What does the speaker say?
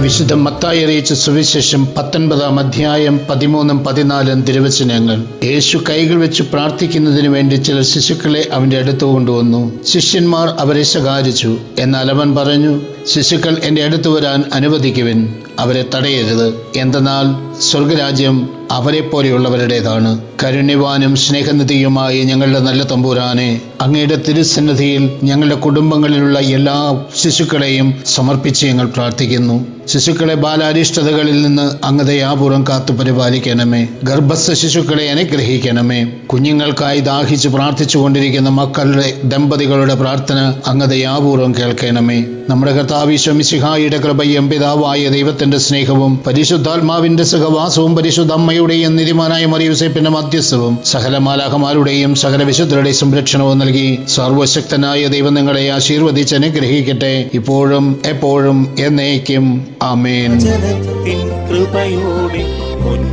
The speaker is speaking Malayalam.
വിശുദ്ധ മത്തായി അറിയിച്ച സുവിശേഷം പത്തൊൻപതാം അധ്യായം പതിമൂന്നും പതിനാലും തിരുവചനങ്ങൾ. യേശു കൈകൾ വെച്ച് പ്രാർത്ഥിക്കുന്നതിന് വേണ്ടി ചില ശിശുക്കളെ അവന്റെ അടുത്ത് കൊണ്ടുവന്നു. ശിഷ്യന്മാർ അവരെ ശകാരിച്ചു. എന്നാൽ അവൻ പറഞ്ഞു ശിശുക്കൾ എന്റെ അടുത്ത് വരാൻ അനുവദിക്കുവിൻ അവരെ തടയരുത്. എന്തെന്നാൽ സ്വർഗരാജ്യം അവരെ പോലെയുള്ളവരുടേതാണ് കരുണ്യവാനും സ്നേഹനിധിയുമായി ഞങ്ങളുടെ നല്ല തമ്പൂരാനെ അങ്ങയുടെ തിരുസന്നിധിയിൽ ഞങ്ങളുടെ കുടുംബങ്ങളിലുള്ള എല്ലാ ശിശുക്കളെയും സമർപ്പിച്ച് ഞങ്ങൾ പ്രാർത്ഥിക്കുന്നു. ശിശുക്കളെ ബാലാരിഷ്ടതകളിൽ നിന്ന് അങ്ങ് ദയാപൂർവം കാത്തു പരിപാലിക്കണമേ. ഗർഭസ്ഥ ശിശുക്കളെ അനുഗ്രഹിക്കണമേ. കുഞ്ഞുങ്ങൾക്കായി ദാഹിച്ച് പ്രാർത്ഥിച്ചു കൊണ്ടിരിക്കുന്ന മക്കളുടെ ദമ്പതികളുടെ പ്രാർത്ഥന അങ്ങ് ദയാപൂർവം കേൾക്കണമേ. നമ്മുടെ കർത്താവിശ്വമിശിഹായുടെ കൃപയും പിതാവായ ദൈവത്തിന്റെ സ്നേഹവും പരിശുദ്ധാത്മാവിന്റെ സഹവാസവും പരിശുദ്ധ അമ്മയുടെയും നിധിമാനായ മറിയൂസേപ്പിന്റെ മധ്യസ്ഥവും സകല മാലാഹമാരുടെയും സകല വിശുദ്ധരുടെ സംരക്ഷണവും നൽകി സർവശക്തനായ ദൈവം നിങ്ങളെ ആശീർവദിച്ച് അനുഗ്രഹിക്കട്ടെ. ഇപ്പോഴും എപ്പോഴും എന്നേക്കും. ആമേൻ. കൃപയോടെ